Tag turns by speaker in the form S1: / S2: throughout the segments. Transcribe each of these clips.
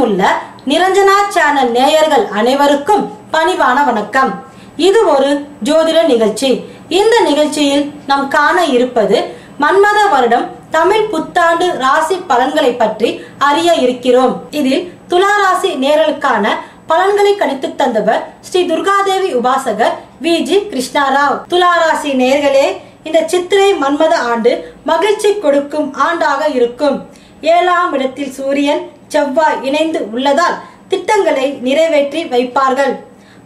S1: Niranjana channel நேயர்கள் அனைவருக்கும் பணிவான வணக்கம். இது ஒரு ஜோதிட நிகழ்ச்சி. இந்த நிகழ்ச்சியில் நாம் காண இருப்பது மன்மத வருடம் தமிழ் புத்தாண்டு ராசி பலன்களை பற்றி அறிய இருக்கிறோம். இதில் துலா ராசி நேரலுக்கான பலன்களை கணித்து தந்தவர் ஸ்ரீ துர்காதேவி உபாசகர் வி. ஜி. கிருஷ்ணாராவ். துலா ராசி நேர்களே இந்த சித்திரை மன்மத ஆண்டு மகிழ்ச்சி கொடுக்கும் ஆண்டாக இருக்கும். ஏழாம் இடத்தில் சூரியன் செவ்வாய் இணைந்து உள்ளதால் திட்டங்களை நிறைவேற்றி வைப்பார்கள்.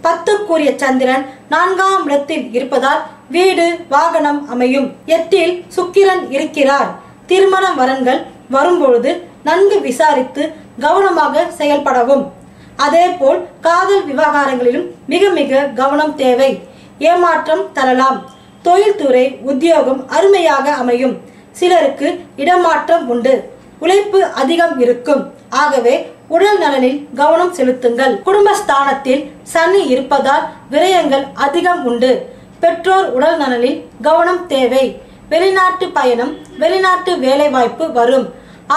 S1: பத்துக்குரிய சந்திரன் நான்காம் இடத்தில் இருப்பதால் வீடு வாகனம் அமையும். எட்டில் சுக்கிரன் இருக்கிறார். திருமண வரன்கள் வரும்பொழுது நன்கு விசாரித்து கவனமாக செயல்படவும். அதேபோல் காதல் விவகாரங்களிலும் மிக மிக கவனம் தேவை. ஏமாற்றம் தரலாம். தொழில்துறை உத்தியோகம் அருமையாக அமையும். சிலருக்கு இடமாற்றம் உண்டு. உழைப்பு அதிகம் இருக்கும். ஆகவே உடல் நலனில் கவனம் செலுத்துங்கள். குடும்பஸ்தானத்தில் சனி இருப்பதால் விரயங்கள் அதிகம் உண்டு. பெற்றோர் உடல் நலனில் கவனம் தேவை. வெளிநாட்டு பயணம் வெளிநாட்டு வேலைவாய்ப்பு வரும்.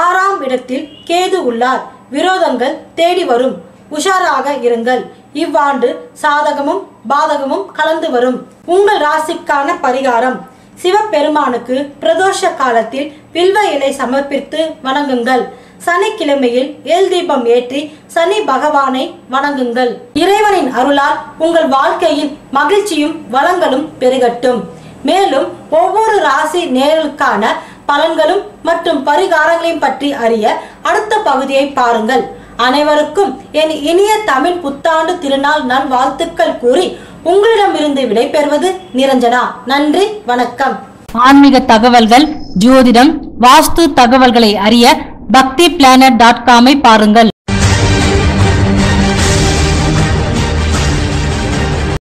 S1: ஆறாம் இடத்தில் கேது உள்ளார். விரோதங்கள் தேடி வரும். உஷாராக இருங்கள். இவ்வாண்டு சாதகமும் பாதகமும் கலந்து வரும். உங்கள் ராசிக்கான பரிகாரம். சிவபெருமானுக்கு பிரதோஷ காலத்தில் வில்வ இலை சமர்ப்பித்து வணங்குங்கள். சனிக்கிழமையில் ஏல் தீபம் ஏற்றி சனி பகவானை வணங்குங்கள். இறைவனின் அருளால் உங்கள் வாழ்க்கையில் மகிழ்ச்சியும் வளங்களும் பெருகட்டும். மேலும் ஒவ்வொரு ராசி நேரலுக்கான பலன்களும் மற்றும் பரிகாரங்களையும் பற்றி அறிய அடுத்த பகுதியை பாருங்கள். அனைவருக்கும் என் இனிய தமிழ் புத்தாண்டு திருநாள் நல்வாழ்த்துக்கள் கூறி உங்களிடமிருந்து விடைபெறுவது நிரஞ்சனா. நன்றி வணக்கம்.
S2: ஆன்மீக தகவல்கள் ஜோதிடம் வாஸ்து தகவல்களை அறிய பக்தி பிளானட் டாட் காமை பாருங்கள்.